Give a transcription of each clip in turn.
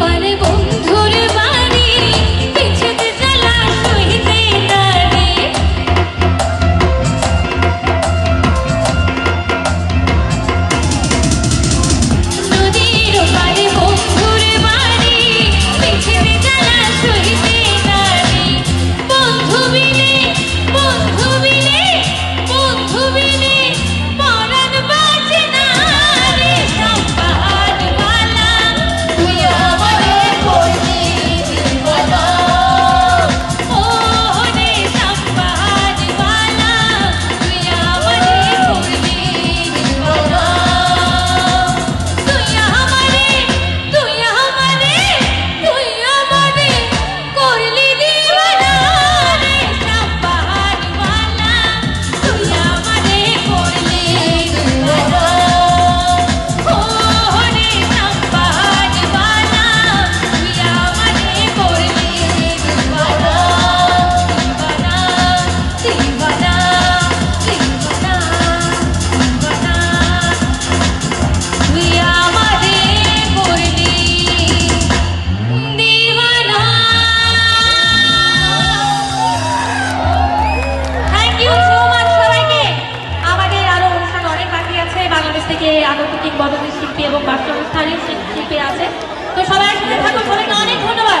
পারে বন্ধুর বা স্থানীয় শিল্পী আছে। তো সবাই একসাথে থাকো সবাইকে অনেক ধন্যবাদ।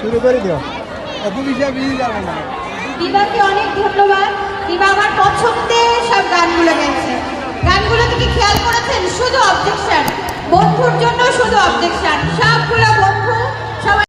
শুরু করে দিও এত বিষয় বিজি যাবে না দিবাকে অনেক ধন্যবাদ। দিবা আমার পছন্দের সব গানগুলো গেছে। গানগুলো থেকে খেয়াল করেছেন? শুধু অবজেকশন বন্ধুর জন্য শুধু অবজেকশন সবগুলো